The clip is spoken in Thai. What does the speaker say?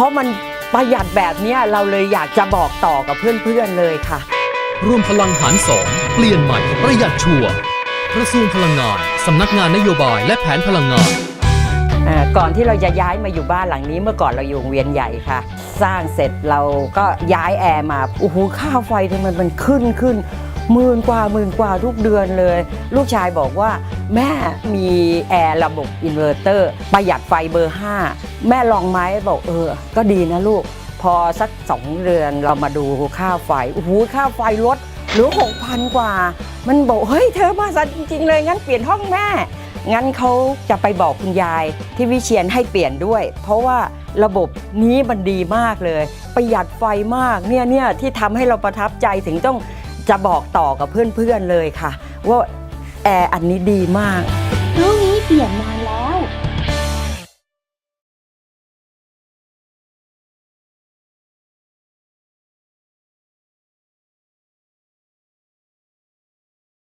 ราะมันประหยัดแบบเนี้ยเราเลยอยากจะบอกต่อกับเพื่อนๆเลยค่ะรวมพลังหารสองเปลี่ยนใหม่ประหยัดชัวร์กระทรวงพลังงานสำนักงานนโยบายและแผนพลังงานอ่าก่อนที่เราจะย้ายมาอยู่บ้านหลังนี้เมื่อก่อนเราอยู่วงเวียนใหญ่ค่ะ สร้างเสร็จเราก็ย้ายแอร์มาโอ้โหค่าไฟทำไมมันขึ้นขึ้นหมื่นกว่าหมื่นกว่าทุกเดือนเลย ลูกชายบอกว่า แม่มีแอร์ระบบอินเวอร์เตอร์ ประหยัดไฟเบอร์ 5 แม่ลองไหมบอกเออ ก็ดีนะลูก พอสักสองเดือนเรามาดูค่าไฟโอ้โหค่าไฟลดเหลือหกพันกว่า มันบอกเฮ้ยเธอมาสัจริง ๆ เลย งั้นเปลี่ยนห้องแม่ งั้นเขาจะไปบอกคุณยายที่วิเชียนให้เปลี่ยนด้วย เพราะว่าระบบนี้มันดีมากเลย ประหยัดไฟมากเนี่ยเนี่ยที่ทำให้เราประทับใจถึงต้องจะบอกต่อกับเพื่อนๆเลยค่ะ ว่า แอร์อันนี้ดีมากลูกนี้เปลี่ยนนานแล้ว